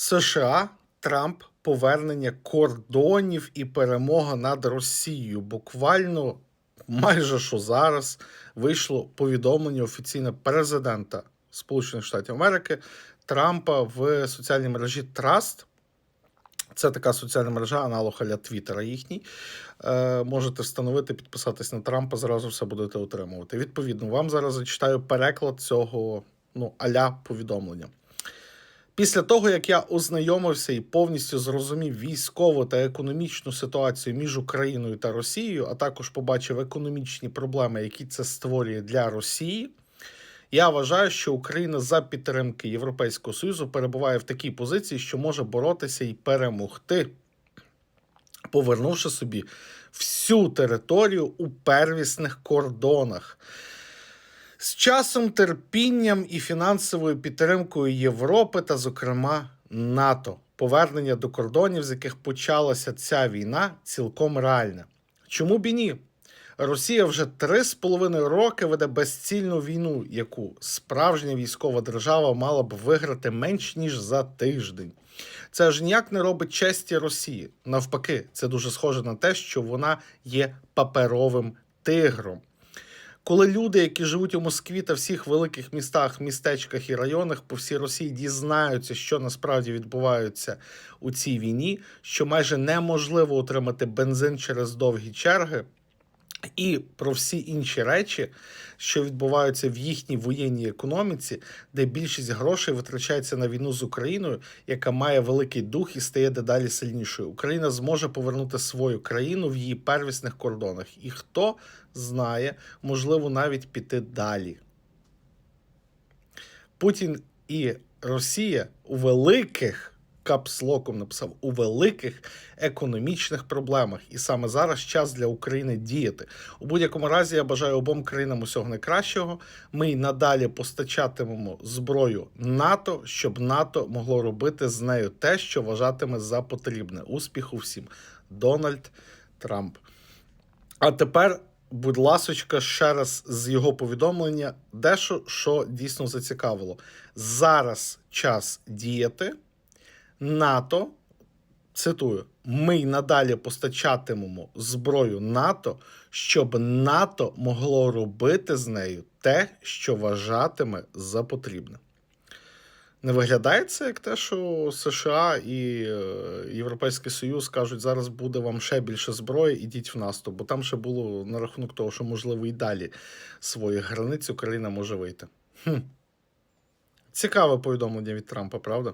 США, Трамп, повернення кордонів і перемога над Росією. Буквально майже що зараз вийшло повідомлення офіційне президента Сполучених Штатів Америки Трампа в соціальній мережі Trust. Це така соціальна мережа, аналог аля Твіттера їхній. Е, можете встановити, підписатись на Трампа, зразу все будете отримувати. Відповідно, вам зараз зачитаю переклад цього ну, аля повідомлення. Після того, як я ознайомився і повністю зрозумів військову та економічну ситуацію між Україною та Росією, а також побачив економічні проблеми, які це створює для Росії, я вважаю, що Україна за підтримки Європейського Союзу перебуває в такій позиції, що може боротися і перемогти, повернувши собі всю територію у первісних кордонах. З часом, терпінням і фінансовою підтримкою Європи та, зокрема, НАТО. Повернення до кордонів, з яких почалася ця війна, цілком реальне. Чому б і ні? Росія вже три з половиною роки веде безцільну війну, яку справжня військова держава мала б виграти менш ніж за тиждень. Це ж ніяк не робить честі Росії. Навпаки, це дуже схоже на те, що вона є паперовим тигром. Коли люди, які живуть у Москві та всіх великих містах, містечках і районах по всій Росії дізнаються, що насправді відбувається у цій війні, що майже неможливо отримати бензин через довгі черги, і про всі інші речі, що відбуваються в їхній воєнній економіці, де більшість грошей витрачається на війну з Україною, яка має великий дух і стає дедалі сильнішою. Україна зможе повернути свою країну в її первісних кордонах. І хто знає, можливо, навіть піти далі. Путін і Росія у великих капслоком написав у великих економічних проблемах, і саме зараз час для України діяти. У будь-якому разі я бажаю обом країнам усього найкращого. Ми й надалі постачатимемо зброю НАТО, щоб НАТО могло робити з нею те, що вважатиме за потрібне. Успіху всім, Дональд Трамп. А тепер, будь ласочка, ще раз з його повідомлення, дещо що дійсно зацікавило. Зараз час діяти. НАТО, цитую, ми й надалі постачатимемо зброю НАТО, щоб НАТО могло робити з нею те, що вважатиме за потрібне. Не виглядає це як те, що США і е, Європейський Союз кажуть, зараз буде вам ще більше зброї, ідіть в наступ, бо там ще було на рахунок того, що можливо і далі своїх границь Україна може вийти. Хм. Цікаве повідомлення від Трампа, правда?